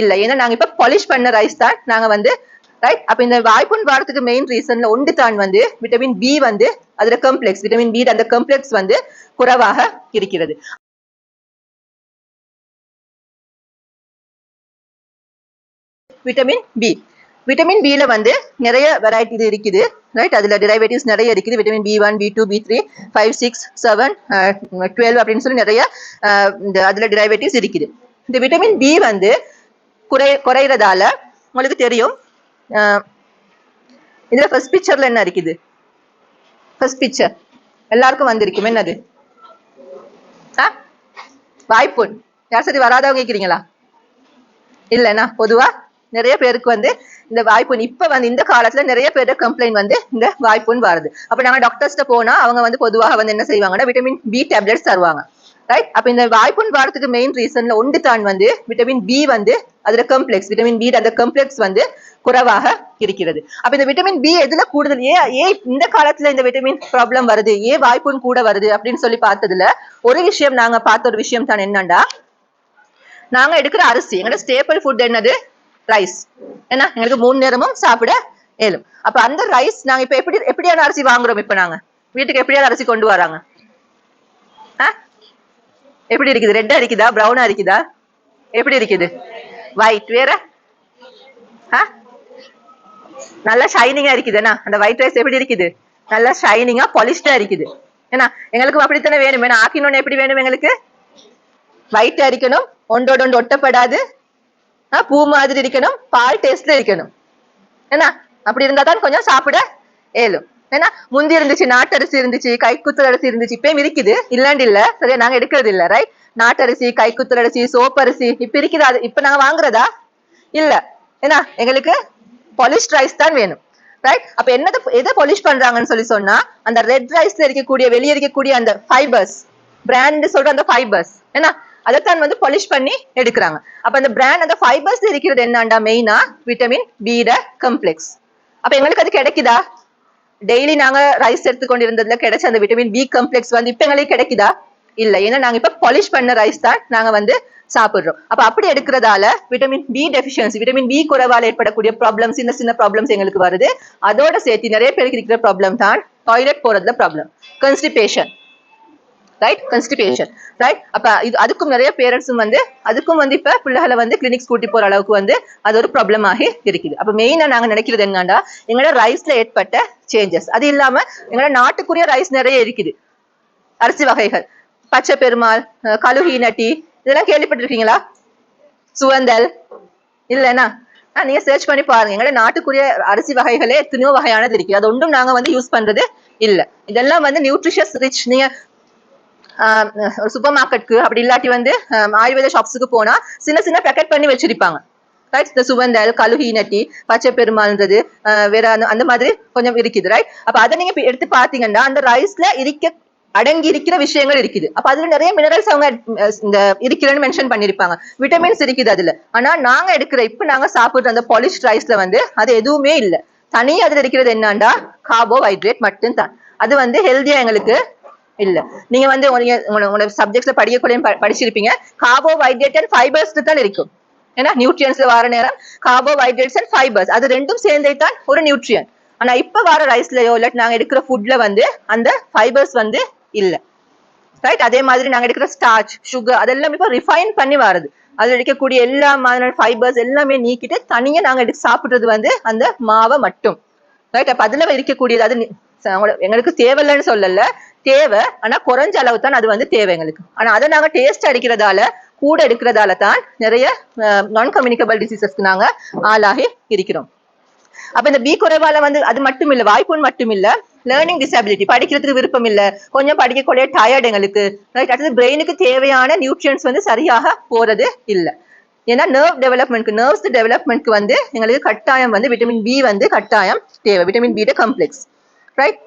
இல்லை. ஏன்னா நாங்க இப்ப பாலிஷ் பண்ண ரைஸ் தான். நாங்க வந்து ரைட் அப்ப இந்த வாய்ப்புண் வாரத்துக்கு மெயின் ரீசன்ல ஒன்று தான் வந்து விட்டமின் பி வந்து அதுல கம்ப்ளெக்ஸ் விட்டமின் பி அந்த கம்ப்ளெக்ஸ் வந்து குறைவாக இருக்கிறது. விட்டமின் பி விட்டமின் பில வந்து நிறைய வெரைட்டி இது இருக்குது ரைட் அதுல டிரைவேட்டிவ்ஸ் நிறைய இருக்குது. Vitamin B one B two B three five six seven twelve அப்படின்னு சொல்லி நிறைய அஹ், இந்த அதுல டிரைவேட்டிவ்ஸ் இருக்குது. இந்த விட்டமின் பி வந்து குறை குறையிறதால உங்களுக்கு தெரியும். இதுல ஃபர்ஸ்ட் பிக்சர்ல என்ன இருக்குது? ஃபர்ஸ்ட் பிக்சர் எல்லாருக்கும் வந்திருக்கும். என்னது? ஆ? வாய்ப்புண் யார் சரி வராதவங்க கேட்குறீங்களா இல்லைன்னா பொதுவா நிறைய பேருக்கு வந்து இந்த வாய்ப்புண் இப்ப வந்து இந்த காலத்துல நிறைய பேர் கம்ப்ளைண்ட் வந்து இந்த வாய்ப்புண் வருது. அப்ப நாங்க டாக்டர்ஸ்ட போனா அவங்க வந்து பொதுவாக வந்து என்ன செய்வாங்கன்னா விட்டமின் பி டேப்லெட்ஸ் தருவாங்க. ரைட் அப்ப இந்த வாய்ப்புண் வரதுக்கு மெயின் ரீசன்ல ஒன்று தான் வந்து விட்டமின் பி வந்து அதுல கம்ப்ளெக்ஸ் விட்டமின் பி அந்த கம்ப்ளெக்ஸ் வந்து குறைவாக இருக்கிறது. அப்ப இந்த விட்டமின் பி எதுல கூடுதல்? ஏன் ஏன் இந்த காலத்துல இந்த விட்டமின் ப்ராப்ளம் வருது? ஏன் வாய்ப்புன்னு கூட வருது? அப்படின்னு சொல்லி பார்த்ததுல ஒரு விஷயம் நாங்க பார்த்த ஒரு விஷயம் தான் என்னன்னா நாங்க எடுக்கிற அரிசி எங்களோட ஸ்டேபிள் ஃபுட் என்னது? ரைஸ் ஏன்னா எங்களுக்கு மூணு நேரமும் சாப்பிட இயலும். அப்ப அந்த ரைஸ் நாங்க இப்ப எப்படி எப்படியான அரிசி வாங்குறோம் இப்ப நாங்க? வீட்டுக்கு எப்படியான அரிசி கொண்டு வராங்க? எப்படி இருக்குது? ரெட்டா இருக்குதா ப்ரௌனா இருக்குதா எப்படி இருக்குது? ஒயிட் வேற? நல்லா ஷைனிங்கா இருக்குதுண்ணா அந்த ஒயிட் ரைஸ் எப்படி இருக்குது? நல்லா ஷைனிங்கா பாலிஷ்டா இருக்குது. ஏன்னா எங்களுக்கு அப்படித்தானே வேணும்? ஏன்னா ஆக்கினோன்னு எப்படி வேணும் எங்களுக்கு? ஒயிட்டா இருக்கணும். ஒன்றோட ஒன்று ஒட்டப்படாது. ஆ, பூ மாதிரி இருக்கணும். பால் டேஸ்ட்ல இருக்கணும். என்ன? அப்படி இருந்தா தான் கொஞ்சம் சாப்பிட ஏலும். ஏன்னா முந்தி இருந்துச்சு நாட்டரிசி இருந்துச்சு கைக்குத்தல் அரிசி இருந்துச்சு இப்பயும் இருக்குது இல்லாண்டு இல்ல. சரியா? நாங்க எடுக்கிறது இல்ல ரைட் நாட்டரிசி கைக்குத்தல் அரிசி சோப்பரிசி இப்ப இருக்குது அது இப்ப நாங்க வாங்குறதா? இல்ல. ஏன்னா எங்களுக்கு பாலிஷ் ரைஸ் தான் வேணும் ரைட் அப்ப என்னது எதை பாலிஷ் பண்றாங்கன்னு சொல்லி சொன்னா அந்த ரெட் ரைஸ்ல இருக்கக்கூடிய வெளியே இருக்கக்கூடிய அந்த ஃபைபர்ஸ் பிராண்ட் சொல்ற அந்த ஃபைபர்ஸ் ஏன்னா அதைத்தான் வந்து பாலிஷ் பண்ணி எடுக்கிறாங்க. அப்ப அந்த பிராண்ட் அந்த ஃபைபர்ஸ் இருக்கிறது என்னண்டா? மெயினா விட்டமின் பீட கம்ப்ளெக்ஸ் அப்ப எங்களுக்கு அது கிடைக்குதா? டெய்லி நாங்க ரைஸ் எடுத்துக்கொண்டு இருந்ததுல கிடைச்ச அந்த விட்டமின் பி கம்ப்ளெக்ஸ் வந்து இப்ப எங்களுக்கு கிடைக்குதா? இல்ல. ஏன்னா நாங்க இப்ப பாலிஷ் பண்ண ரைஸ் தான் நாங்க வந்து சாப்பிடுறோம். அப்ப அப்படி எடுக்கிறதால vitamin B deficiency vitamin B குறைவால் ஏற்படக்கூடிய ப்ராப்ளம் சின்ன சின்ன ப்ராப்ளம்ஸ் எங்களுக்கு வருது. அதோட சேர்த்து நிறைய பேருக்கு இருக்கிற ப்ராப்ளம் தான் டாய்லெட் போறதுல problem constipation right constipation right அப்ப இது அதுக்கும் நிறைய பேரண்ட்ஸும் வந்து அதுக்கும் வந்து இப்ப பிள்ளைகளை வந்து கிளினிக்ஸ் கூட்டி போற அளவுக்கு வந்து அது ஒரு ப்ராப்ளம் ஆகி இருக்குது. அப்ப மெயினா நாங்க நினைக்கிறது என்னன்னா எங்களோட ரைஸ்ல ஏற்பட்ட சேஞ்சஸ் அது இல்லாம எங்களோட நாட்டுக்குரிய ரைஸ் நிறைய இருக்குது. அரிசி வகைகள் பச்சை பெருமாள் கழுகி நட்டி இதெல்லாம் கேள்விப்பட்டிருக்கீங்களா? சுவந்தல் இல்லைன்னா ஆ, நீங்க சர்ச் பண்ணி பாருங்க. எங்களோட நாட்டுக்குரிய அரிசி வகைகளே எத்தனையோ வகையானது இருக்கு அது ஒன்றும் நாங்க வந்து யூஸ் பண்றது இல்ல. இதெல்லாம் வந்து நியூட்ரிஷியஸ் ரிச் நீங்க ஒரு சூப்பர் மார்க்கெட்க்கு அப்படி இல்லாட்டி வந்து ஆயுர்வேத ஷாப்ஸுக்கு போனா சின்ன சின்ன பேக்கெட் பண்ணி வச்சிருப்பாங்க. ரைட் இந்த சுவந்தல் கழுகி நட்டி பச்சை பெருமாள்ன்றது வேற அந்த மாதிரி கொஞ்சம் இருக்குது ரைட் அப்ப அதை நீங்க எடுத்து பாத்தீங்கன்னா அந்த ரைஸ்ல இருக்க அடங்கி இருக்கிற விஷயங்கள் இருக்குது. அப்ப அதுல நிறைய மினரல்ஸ் அவங்க இந்த இருக்கிறன்னு மென்ஷன் பண்ணிருப்பாங்க. விட்டமின்ஸ் இருக்குது அதுல. ஆனா நாங்க எடுக்கிற இப்ப நாங்க சாப்பிடுற அந்த பாலிஷ் ரைஸ்ல வந்து அது எதுவுமே இல்லை. தனியா அதுல இருக்கிறது என்னண்டா? கார்போஹைட்ரேட் மட்டும்தான். அது வந்து ஹெல்தியா எங்களுக்கு இல்ல. நீங்க வந்து உங்க உங்களோட- சப்ஜெக்ட்ஸ்ல படிக்கக்கூடிய ப- படிச்சிருப்பீங்க. கார்போஹைட்ரேட் அண்ட் ஃபைபர்ஸ் தான் இருக்கும். ஏன்னா நியூட்ரியன்ஸ்ல வர நேரம் கார்போஹைட்ரேட்ஸ் அண்ட் ஃபைபர்ஸ் அது ரெண்டும் சேர்ந்தே தான் ஒரு நியூட்ரியன் ஆனா இப்ப வர ரைஸ்லயோ இல்லாட்டி நாங்க எடுக்கிற ஃபுட்ல வந்து அந்த ஃபைபர்ஸ் வந்து இல்ல. ரைட் அதே மாதிரி நாங்க எடுக்கிற ஸ்டார்ச் சுகர் அதெல்லாம் இப்போ ரிஃபைன் பண்ணி வருது. அதுல எடுக்கக்கூடிய எல்லா மாதிரியான ஃபைபர்ஸ் எல்லாமே நீக்கிட்டு தனியா நாங்க எடுத்து சாப்பிடுறது வந்து அந்த மாவை மட்டும். ரைட் அப்ப அதுல இருக்கக்கூடியது அது எங்களுக்கு தேவையில்லைன்னு சொல்லல. தேவை. ஆனா குறைஞ்ச அளவு தான் அது வந்து தேவை எங்களுக்கு. ஆனா அதை நாங்க டேஸ்ட் அடிக்கிறதால கூட எடுக்கிறதால தான் நிறைய நான் கம்யூனிகபிள் டிசீசஸ்க்கு நாங்க ஆளாகி இருக்கிறோம். அப்ப இந்த பி குறைவால வந்து அது மட்டும் இல்ல வாய்ப்புன்னு மட்டும் இல்ல. லேர்னிங் டிசபிலிட்டி படிக்கிறதுக்கு விருப்பம் இல்ல. கொஞ்சம் படிக்கக்கூடிய டயர்ட் எங்களுக்கு. ரைட் அடுத்தது பிரெயினுக்கு தேவையான நியூட்ரியன்ஸ் வந்து சரியாக போறது இல்ல. ஏன்னா நர்வ் டெவலப்மெண்ட்க்கு நர்வ்ஸ் டெவலப்மெண்ட்க்கு வந்து எங்களுக்கு கட்டாயம் வந்து விட்டமின் பி வந்து கட்டாயம் தேவை. Vitamin B complex right